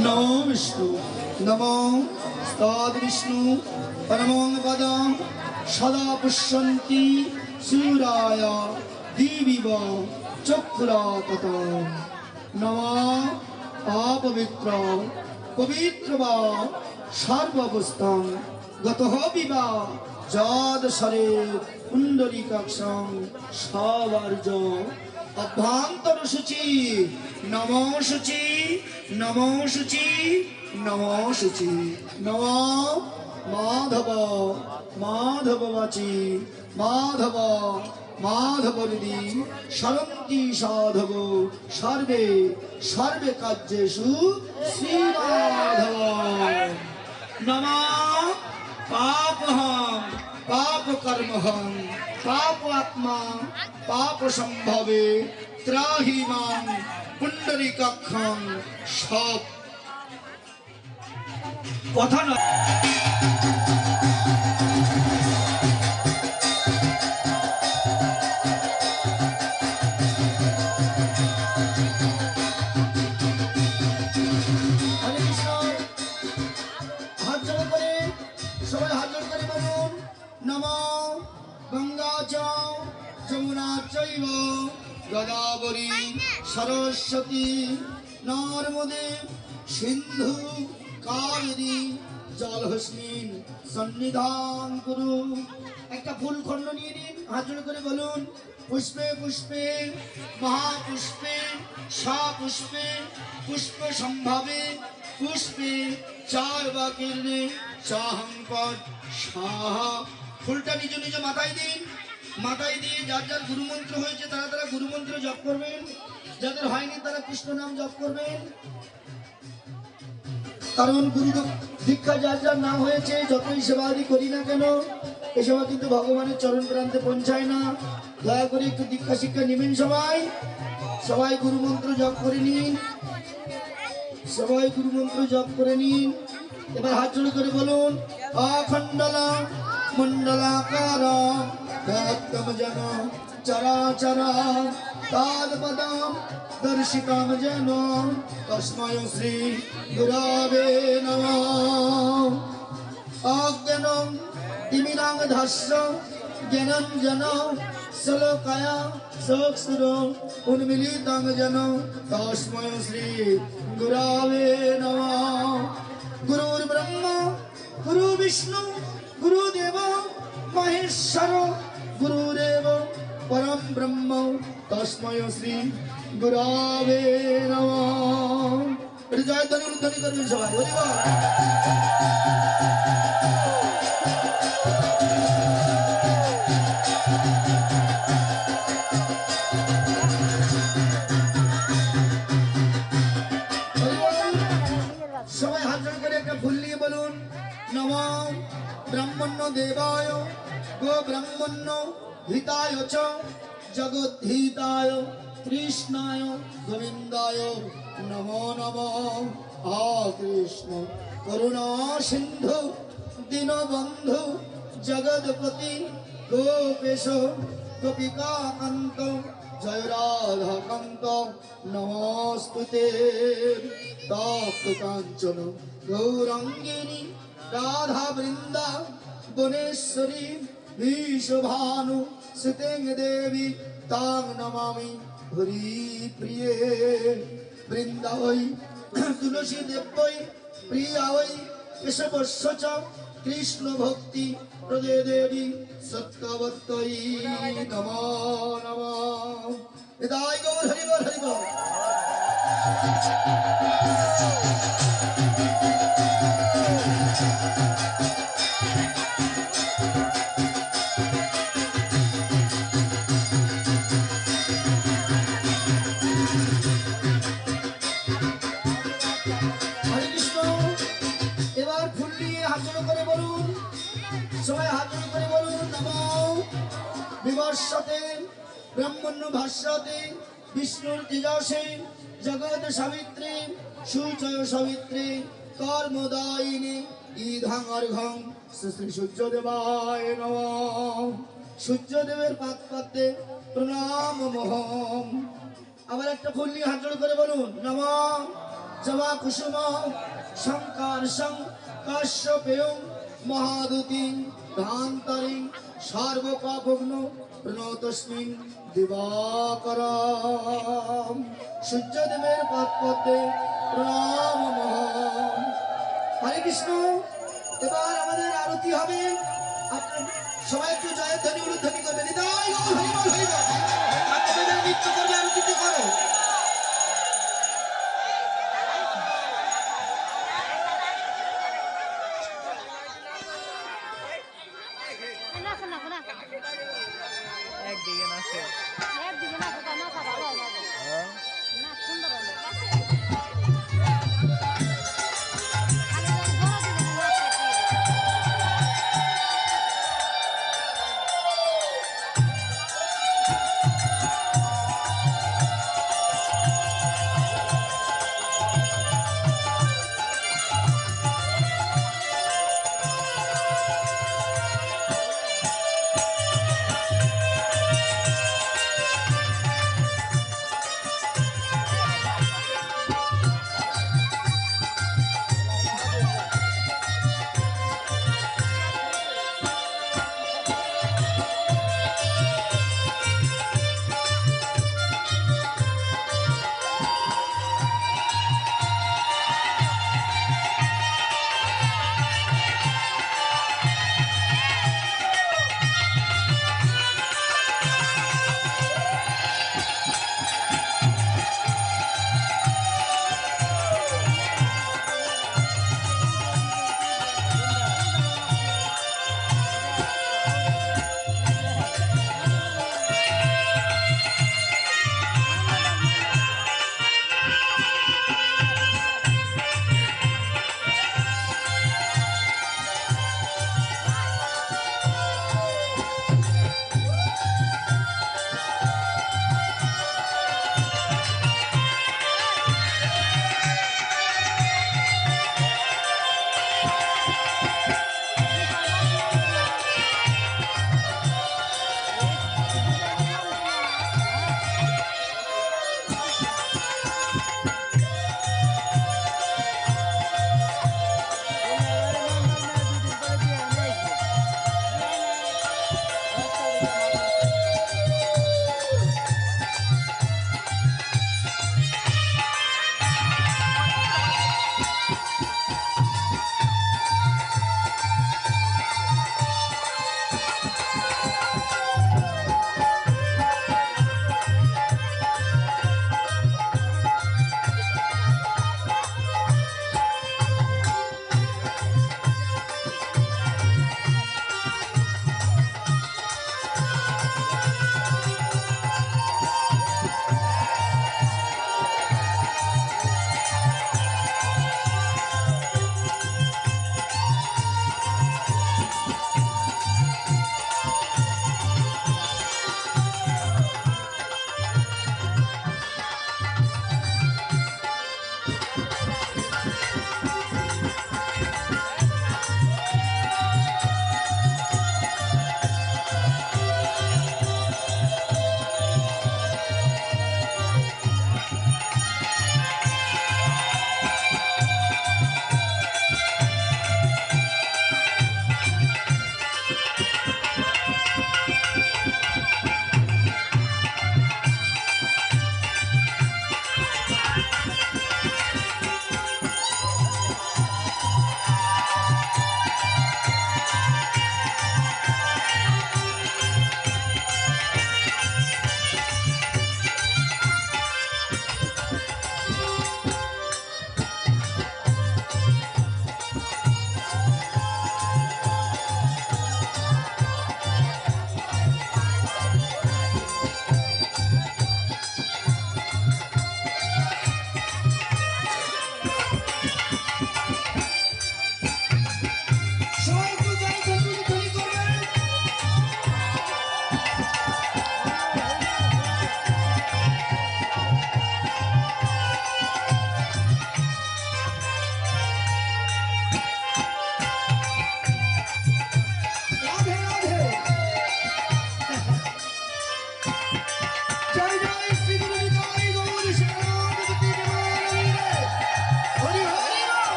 বিষ্ণু নমো স্তদ বিষ্ণু পরমং পদম সদা পুষ্যন্তি সূরায় দিবিব চক্ষুরাতত নম অপবিত্র পবিত্র বা সর্ববস্তং গত বিবা যদ সরে কুণ্ডলিকাক্ষং সবার্য অভ্যন্তর সূচি নম সূচি নম সূচি নম সূচি নম মাধব মাধব বাচি, মাধব মাধব দিদি সরন্তি সাধব, সর্বে সর্বে কার্যেষু শ্রীমাধব। নম, পাপহং পাপ কর্মহং পাপ আত্মা পাপ সম্ভবে ত্রাহিমান পুণ্ডরিকাক্ষম সব কথা নয়। চৈব গদাবরী, সরস্বতী, নর্মদে, সিন্ধু, কাবেরী, জলহস্মিন, সন্নিধান করু একটা ফুল খণ্ড নিয়ে নিন, হাত করে বলুন, পুষ্পে পুষ্পে, মহাপুষ্পে, সপুষ্পে পুষ্প সম্ভাবে পুষ্পে চার বাকির্ণে চাহংপদ সাহা। ফুলটা নিজ নিজ মাথায় দিন। মাথায় দিয়ে যার যার গুরুমন্ত্র হয়েছে, তারা তারা গুরুমন্ত্র জপ করবেন। যাদের হয়নি, তারা কৃষ্ণ নাম জপ করবেন। কারণ গুরু দীক্ষা যার যার নাম হয়েছে, যতই সেবাদি করি না কেন, এ সেবা কিন্তু ভগবানের চরণ প্রান্তে পৌঁছায় না। দয়া করে একটু দীক্ষা শিক্ষা নেবেন সবাই। সবাই গুরুমন্ত্র জপ করে নিন। সবাই গুরুমন্ত্র জপ করে নিন। এবার হাত জোড় করে বলুন অখণ্ডলা মণ্ডলাকার। জন চরাচর তাদ পদম দর্শিকাম যেন তস্ময় শ্রী গুরাবে নমঃ অজ্ঞানম তিমিরাং ধস্য জ্ঞানম জন শ্লোকায়া চক্ষুর উন্মিলিতং যেন তস্ময় শ্রী গুরাবে নমঃ গুরুর ব্রহ্ম গুরু বিষ্ণু গুরুদেব মহেশ্বর গুরুদেব পরম ব্রহ্ম তস্ময় শ্রী গুরাবে নমঃ এটা জয় ধ্বনি ধ্বনি করবেন সবাই সবাই হাত জোড় করে একটা ফুল নিয়ে বলুন, নম ব্রাহ্মণ্য দেবায় গো ব্রাহ্মণ্য হিতায় চ জগদ্ধিতায় কৃষ্ণায় গোবিন্দায় নমো নম আ কৃষ্ণ করুণা সিন্ধু দীনবন্ধু জগৎপতি গোপেশ গোপিকাকান্ত জয় রাধাকান্ত নমস্তুতে তপ্ত কাঞ্চন গৌরঙ্গিনী রাধা বৃন্দা বনেশ্বরী বিশ্বভানু সুতেং দেবী তাং নমামি হরি প্রিয়ে বৃন্দা ওই তুলসী দেবই প্রিয়া ওই কেশবস্য চ কৃষ্ণ ভক্তি প্রদে দেবী সত্যবত্তই নম নম হৃদয় গৌর হরি বল হরি হরিবল হরিবল হরে সবাই হাত করে বলুন, নম বিবর্ষতে ব্রহ্মণ্য ভাষ্যতে বিষ্ণুর তেজসে জগৎ সাবিত্রী, সুচয় সাবিত্রী, কর্মদায়িনী ইধাং অর্ঘং শ্রী সূর্যদেবায় নম। সূর্যদেবের পাত পাতে প্রণাম মহম। আবার একটা ফুল নিয়ে হাত জোড় করে বলুন, নম জবা কুসুম শঙ্কর সং কাশ্যপেয় মহাদুতি ধান্তরি সর্বপাপগ্ন প্রণতস্মিন দিবাকর সূর্যদেবের পদপদ্মে প্রণাম মহাম হরে কৃষ্ণ, এবার আমাদের আরতি হবে। সবাই একটু জয়ের ধ্বনি উলুধ্বনি করবেন। হৃদয় হরিবল হরিবল যারা নৃত্য করবে আরতিতে করো।